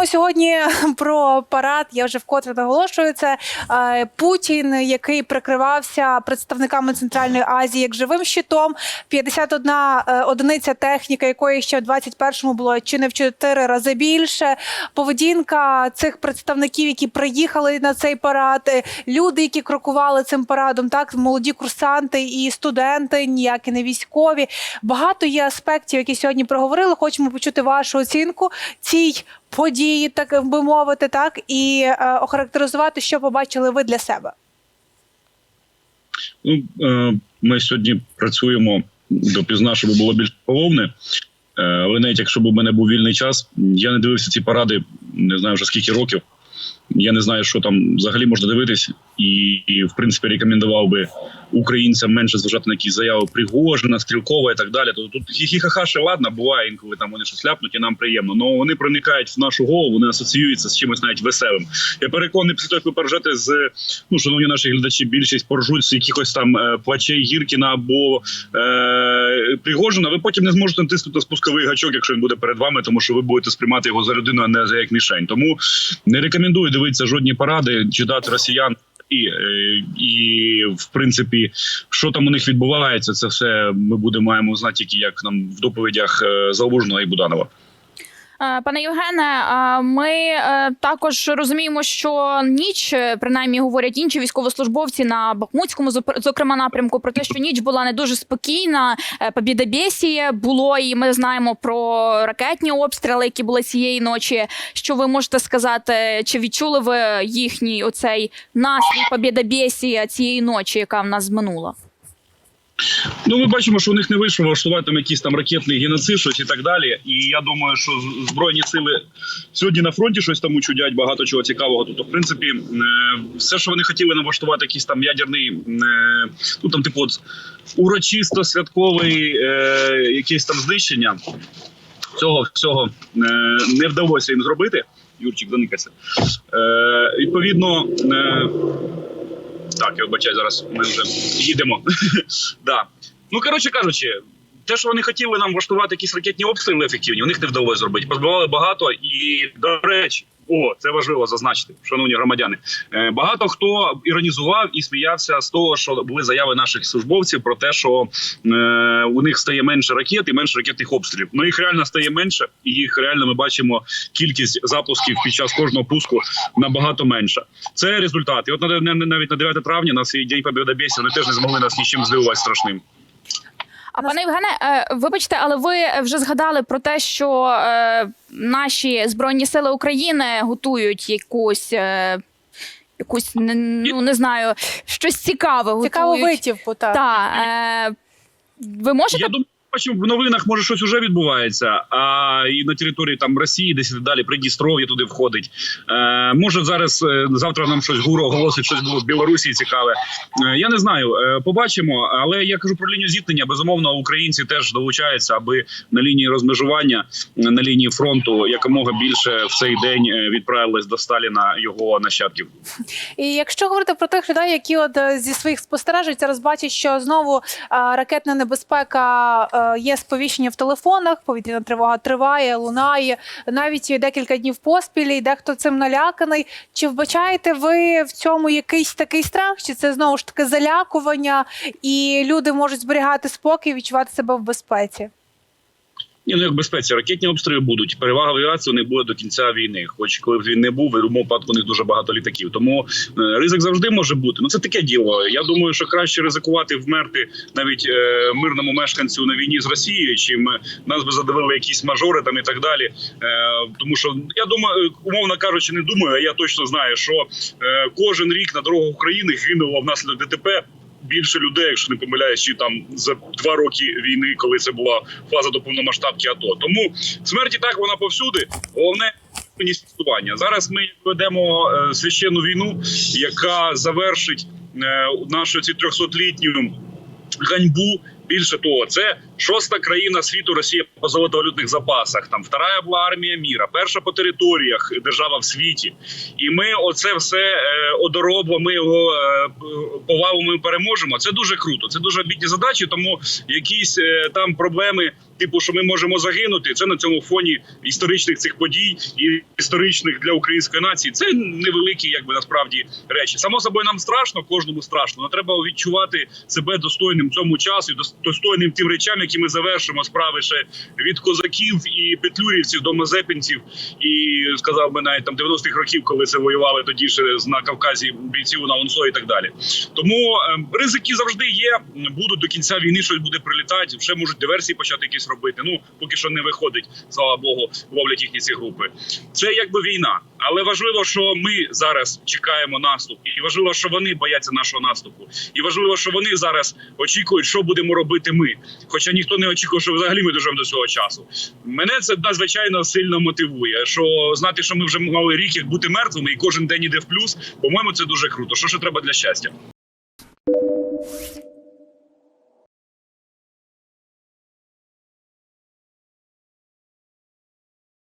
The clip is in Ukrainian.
Говоримо сьогодні про парад. Я вже вкотре наголошую це. е, Путін, який прикривався представниками Центральної Азії як живим щитом. 51 е, одиниця техніки, якої ще в 21-му було чи не в 4 рази більше. Поведінка цих представників, які приїхали на цей парад, е, люди, які крокували цим парадом, так молоді курсанти і студенти, ніякі не військові. Багато є аспектів, які сьогодні проговорили. Хочемо почути вашу оцінку цій події, так би мовити, так і е, охарактеризувати, що побачили ви для себе. Ну, е, ми сьогодні працюємо допізна, щоб було більш половне. Е, Але навіть якщо б у мене був вільний час, я не дивився ці паради, не знаю вже скільки років. Я не знаю, що там взагалі можна дивитись, і, і в принципі рекомендував би українцям менше зважати на якісь заяви Пригожина, Стрілкова і так далі. То тут хі-хі-ха-ха, ладно, буває інколи там вони щось ляпнуть, і нам приємно. але вони проникають в нашу голову, вони асоціюються з чимось навіть веселим. Я переконаний, після того, як ви поржете з ну, шановні наші глядачі, більшість поржуть з якихось там е, плачей Гіркіна або е, Пригожина. Ви потім не зможете натиснути спусковий гачок, якщо він буде перед вами, тому що ви будете сприймати його за людину, а не за як мішень. Тому не рекомендую дивитися жодні паради, читати росіян. І, е, і в принципі, що там у них відбувається, це все ми будемо маємо знати тільки як нам в доповідях е, Залужного і Буданова. Е, Пане Євгене, ми е, також розуміємо, що ніч, е, принаймні говорять інші військовослужбовці на Бахмутському, зокрема напрямку, про те, що ніч була не дуже спокійна. е, було, і ми знаємо про ракетні обстріли, які були цієї ночі. Що ви можете сказати? Чи відчули ви їхній оцей настрій побєдобєсія цієї ночі, яка в нас зминула? Ну, ми бачимо, що у них не вийшло влаштувати там якийсь там ракетний геноцид, щось і так далі. І я думаю, що збройні сили сьогодні на фронті щось там учудять, багато чого цікавого. Тобто, в принципі, е, все, що вони хотіли нам влаштувати, якийсь там ядерний, е, ну там, типу, от, урочисто святковий е, якесь там знищення. Цього всього не вдалося їм зробити. Юрчик заникався. Е, відповідно. Так, я вибачаю, зараз ми вже їдемо. да. Ну, коротше кажучи, те, що вони хотіли нам влаштувати якісь ракетні обстріли ефективні, у них не вдалося зробити. Позбивали багато і, до речі, о, це важливо зазначити, шановні громадяни. Е, багато хто іронізував і сміявся з того, що були заяви наших службовців про те, що е, у них стає менше ракет і менше ракетних обстрілів. Ну їх реально стає менше, і їх реально ми бачимо кількість запусків під час кожного пуску набагато менша. Це результат. І от на- на- навіть на 9 травня на свій день Побєдобєсі вони теж не змогли нас нічим здивувати страшним. А пане Євгене, е, вибачте, але ви вже згадали про те, що е, наші збройні сили України готують якусь. Е, Якусь не- ну не знаю, щось цікаве готують. Цікаво витівку, так. Та, е, ви можете Я думаю, бачу, в новинах може щось вже відбувається. А і на території там Росії, десь далі Придністров'я туди входить. Е, може зараз е, завтра нам щось гуру оголосить, щось було в Білорусі цікаве. Е, я не знаю, е, побачимо. Але я кажу про лінію зіткнення. Безумовно, українці теж долучаються, аби на лінії розмежування, на лінії фронту якомога більше в цей день е, відправились до Сталіна його нащадків. І якщо говорити про тих людей, які от е, зі своїх спостережень зараз бачать, що знову ракетна небезпека є сповіщення в телефонах, повітряна тривога триває, лунає навіть декілька днів поспіль, і дехто цим наляканий. Чи вбачаєте ви в цьому якийсь такий страх? Чи це знову ж таки залякування, і люди можуть зберігати спокій, відчувати себе в безпеці? Ні, ну як безпеці ракетні обстріли будуть. Перевага в авіації не буде до кінця війни. Хоч коли б він не був, в будь-якому випадку у них дуже багато літаків. Тому е, ризик завжди може бути. Ну це таке діло. Я думаю, що краще ризикувати вмерти навіть е, мирному мешканцю на війні з Росією, чим е, нас би задавили якісь мажори там і так далі. Е, тому що я думаю, е, умовно кажучи, не думаю, а я точно знаю, що е, кожен рік на дорогах України гинуло внаслідок ДТП більше людей, якщо не помиляюсь, чи там за два роки війни, коли це була фаза до повномасштабки АТО. Тому смерті так вона повсюди. Головне інвестування. Зараз ми ведемо е, священну війну, яка завершить е, нашу ці 300-літню ганьбу. Більше того, це шоста країна світу Росія по золотовалютних запасах. Там вторая була армія міра, перша по територіях держава в світі. І ми оце все е, одоробло. Ми його е, повалимо і переможемо. Це дуже круто. Це дуже амбітні задачі. Тому якісь е, там проблеми типу, що ми можемо загинути. Це на цьому фоні історичних цих подій і історичних для української нації. Це невеликі, якби насправді речі. Само собою нам страшно, кожному страшно. але треба відчувати себе достойним цьому часу, і достойним тим речам, які ми завершимо справи ще від козаків і петлюрівців до мазепинців, і сказав би навіть там 90-х років, коли це воювали тоді ще на Кавказі бійців на ОНСО і так далі. Тому е, ризики завжди є. Будуть до кінця війни щось буде прилітати. Ще можуть диверсії почати якісь робити. Ну поки що не виходить, слава Богу, ловлять їхні ці групи. Це якби війна, але важливо, що ми зараз чекаємо наступ, і важливо, що вони бояться нашого наступу, і важливо, що вони зараз очікують, що будемо робити ми. Хоча ніхто не очікує, що взагалі ми доживемо до цього часу. Мене це надзвичайно сильно мотивує. Що знати, що ми вже мали рік як бути мертвими, і кожен день іде в плюс. По-моєму, це дуже круто. Що ще треба для щастя?